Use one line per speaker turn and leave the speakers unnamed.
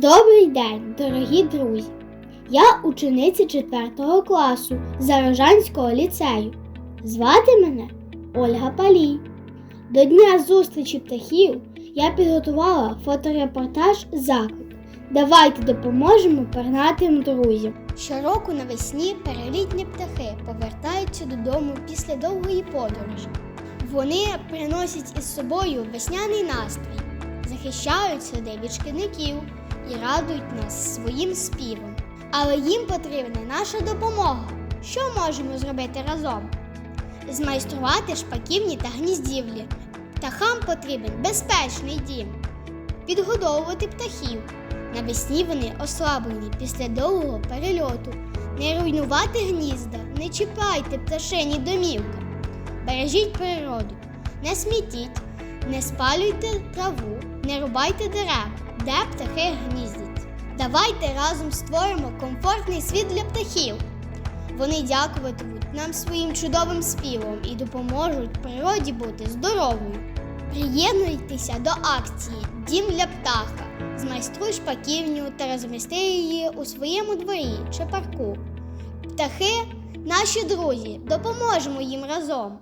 Добрий день, дорогі друзі! Я учениця 4 класу Зарожанського ліцею. Звати мене Ольга Палій. До Дня зустрічі птахів я підготувала фоторепортаж заклик. Давайте допоможемо пернатим друзям. Щороку навесні перелітні птахи повертаються додому після довгої подорожі. Вони приносять із собою весняний настрій, захищають сади від шкідників і радують нас своїм співом. Але їм потрібна наша допомога. Що можемо зробити разом? Змайструвати шпаківні та гніздівлі. Птахам потрібен безпечний дім. Підгодовувати птахів. Навесні вони ослаблені після довгого перельоту. Не руйнувати гнізда, не чіпайте пташині домівки. Бережіть природу, не смітіть, не спалюйте траву, не рубайте дерев, де птахи гніздять. Давайте разом створимо комфортний світ для птахів. Вони дякуватимуть нам своїм чудовим співом і допоможуть природі бути здоровою. Приєднуйтеся до акції Дім для птаха. Змайструй шпаківню та розмісти її у своєму дворі чи парку. Птахи наші друзі, допоможемо їм разом.